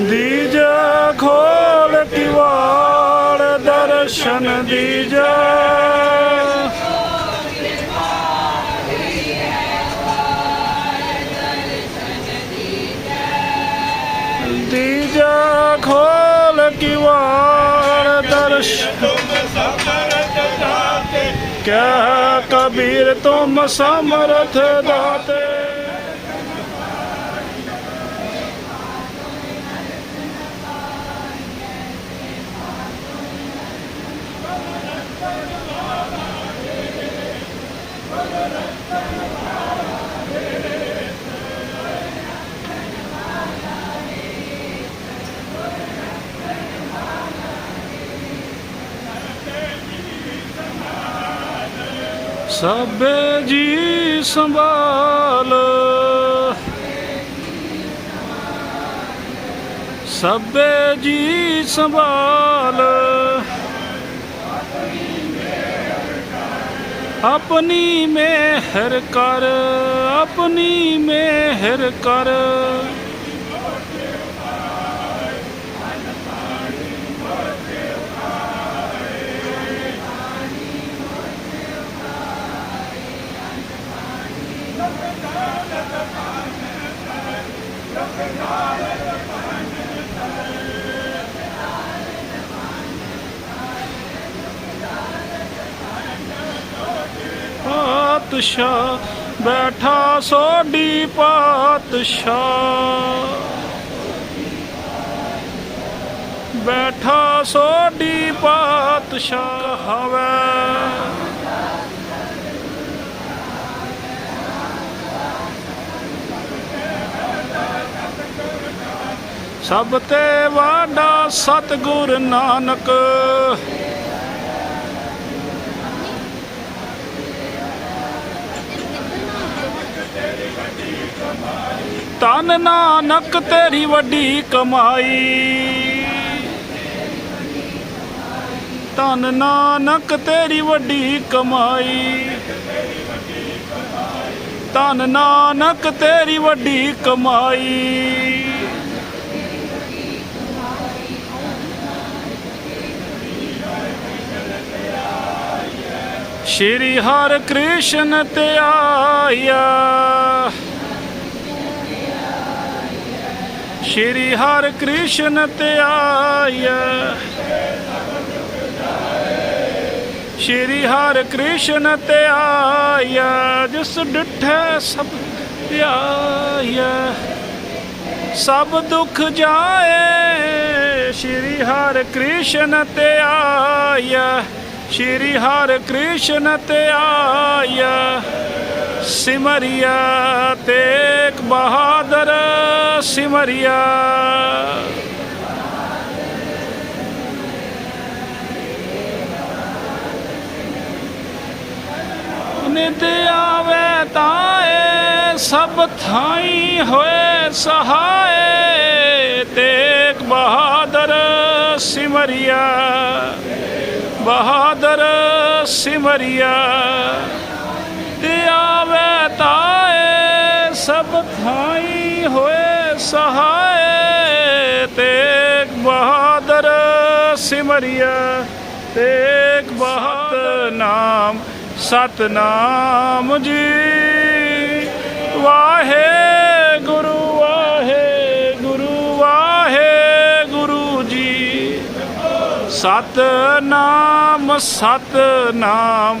ਦੀਜ। ਖੋਲ ਕਿਵਾੜ ਦਰਸ਼ਨ ਦੀਜ। ਦੀਜ ਖੋਲ ਕਿਵਾੜ ਦਰਸ਼ਨ। ਕਹਿ ਕਬੀਰ ਤੁਮ ਸਮਰਥ ਦਾਤੇ। ਸਭੇ ਜੀ ਸੰਭਾਲ। ਸਭੇ ਜੀ ਸੰਭਾਲ। ਆਪਣੀ ਮਿਹਰ ਕਰ ਆਪਣੀ ਮਿਹਰ ਕਰ। ਪਾਤਸ਼ਾਹ ਬੈਠਾ ਸੋਡੀ ਪਾਤਸ਼ਾਹ। ਬੈਠਾ ਸੋਡੀ ਪਾਤਸ਼ਾਹ ਹਵੇ। ਸਭ ਤੇ ਵਾਡਾ ਸਤਿਗੁਰ ਨਾਨਕ। ਤਨ ਨਾਨਕ ਤੇਰੀ ਵੱਡੀ ਕਮਾਈ। ਤਨ ਨਾਨਕ ਤੇਰੀ ਵੱਡੀ ਕਮਾਈ। ਤਨ ਨਾਨਕ ਤੇਰੀ ਵੱਡੀ ਕਮਾਈ। ਸ਼੍ਰੀ ਹਰਿ ਕ੍ਰਿਸ਼ਨ ਤੇ ਸ਼੍ਰੀ ਹਰਿ ਕ੍ਰਿਸ਼ਨ ਤੇ ਆਇਆ। ਸ਼੍ਰੀ ਹਰਿ ਕ੍ਰਿਸ਼ਨ ਤੇ ਆਇਆ, ਜਿਸ ਡਿਠੈ ਸਭ ਧਿਆਇਆ। ਸਭ ਦੁੱਖ ਜਾਏ, ਸ਼੍ਰੀ ਹਰਿ ਕ੍ਰਿਸ਼ਨ ਤੇ ਆਇਆ। ਸ਼੍ਰੀ ਹਰਿ ਕ੍ਰਿਸ਼ਨ ਤੇ ਆਇਆ। ਸਿਮਰਿਆ ਤੇਗ ਬਹਾਦਰ ਸਿਮਰਿਆ। ਨਿਤ ਆਵੇ ਤਾਏ, ਸਭ ਥਾਈ ਹੋਏ ਸਹਾਏ ਤੇਗ ਬਹਾਦਰ ਸਿਮਰਿਆ। ਬਹਾਦਰ ਸਿਮਰਿਆ। ਆਵੇ ਤਾਏ ਸਭ ਥਾਈ ਹੋਏ ਸਹਾਏ ਤੇਗ ਬਹਾਦਰ ਸਿਮਰਿਆ ਤੇਗ ਬਹਾਦਰ ਨਾਮ ਸਤਨਾਮ ਜੀ। ਵਾਹੇ ਗੁਰੂ ਵਾਹੇ ਗੁਰੂ ਵਾਹੇ ਗੁਰੂ ਜੀ। ਸਤਨਾਮ ਸਤਨਾਮ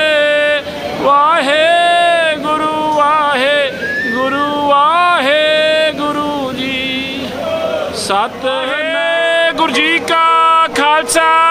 ਸਤਿਗੁਰੂ ਜੀ ਕਾ ਖਾਲਸਾ।